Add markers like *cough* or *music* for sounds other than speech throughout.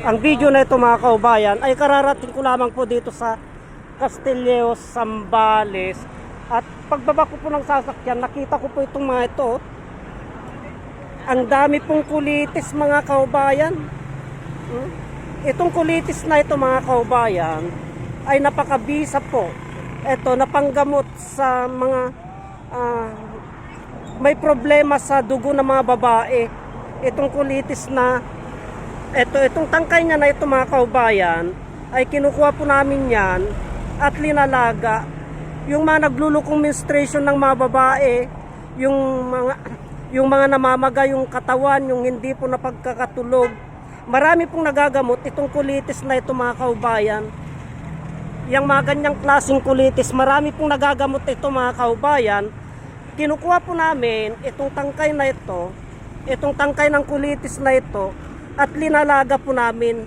Ang video na ito mga kaubayan ay kararating ko lamang po dito sa Castillejo, Zambales. At pagbaba ko po ng sasakyan, nakita ko po itong mga ito. Ang dami pong kulitis mga kaubayan. Hmm? Itong kulitis na ito mga kaubayan ay napakabisa po. Ito, napanggamot sa mga ah, may problema sa dugo ng mga babae. Itong kulitis na ito, itong tangkay niya na ito mga kaubayan, ay kinukuha po namin yan at linalaga. Yung mga naglulukong menstruation ng mga babae, yung mga *clears throat* yung mga namamaga yung katawan, yung hindi po napagkakatulog. Marami pong nagagamot itong kulitis na ito mga kaubayan. Yung mga ganyang klaseng kulitis, marami pong nagagamot ito mga kaubayan. Kinukuha po namin itong tangkay na ito, itong tangkay ng kulitis na ito, at linalaga po namin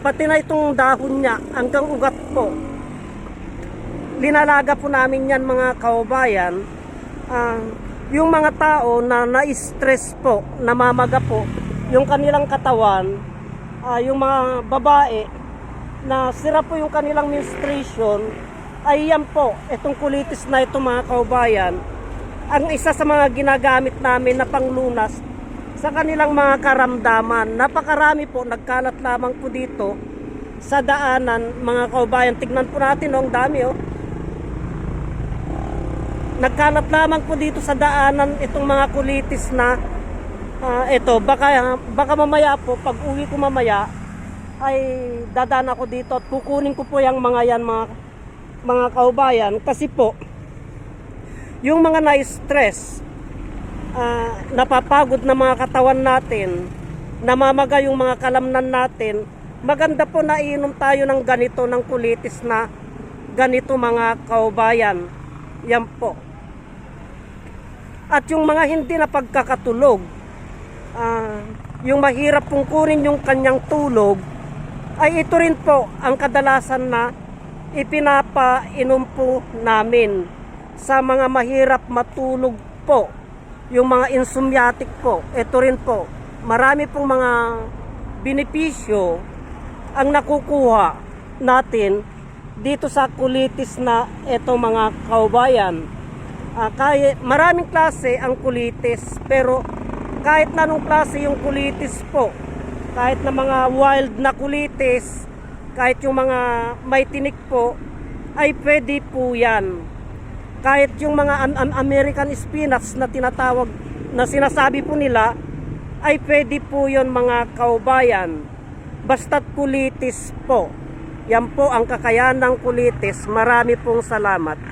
pati na itong dahon niya hanggang ugat po. Linalaga po namin yan mga kaubayan Ah, yung mga tao na na-stress po namamaga po yung kanilang katawan ah, yung mga babae na sira po yung kanilang menstruation ay yan po itong kulitis na ito mga kaubayan ang isa sa mga ginagamit namin na panglunas sa kanilang mga karamdaman. Napakarami po, nagkalat lamang po dito sa daanan, mga kaubayan. Tignan po natin, oh, ang dami oh. Nagkalat lamang po dito sa daanan itong mga kulitis na ah, ito, baka, baka mamaya po, pag uwi ko mamaya, ay dadaan ako dito at kukunin ko po yung mga yan, mga, mga kaubayan. Kasi po, yung mga na-stress, ah, napapagod na mga katawan natin, namamaga yung mga kalamnan natin, maganda po na iinom tayo ng ganito, ng kulitis na ganito mga kaubayan. Yan po. At yung mga hindi na pagkakatulog, ah, yung mahirap pong kunin yung kanyang tulog, ay ito rin po ang kadalasan na ipinapainom po namin sa mga mahirap matulog po yung mga insomniatic po, ito rin po, marami pong mga benepisyo ang nakukuha natin dito sa kulitis na ito mga kaubayan. Ah, kaya, maraming klase ang kulitis, pero kahit na anong klase yung kulitis po, kahit na mga wild na kulitis, kahit yung mga may tinik po, ay pwede po yan kahit yung mga am- am- American spinach na tinatawag na sinasabi po nila ay pwede po yon mga kaubayan. Basta't kulitis po. Yan po ang kakayan ng kulitis. Marami pong salamat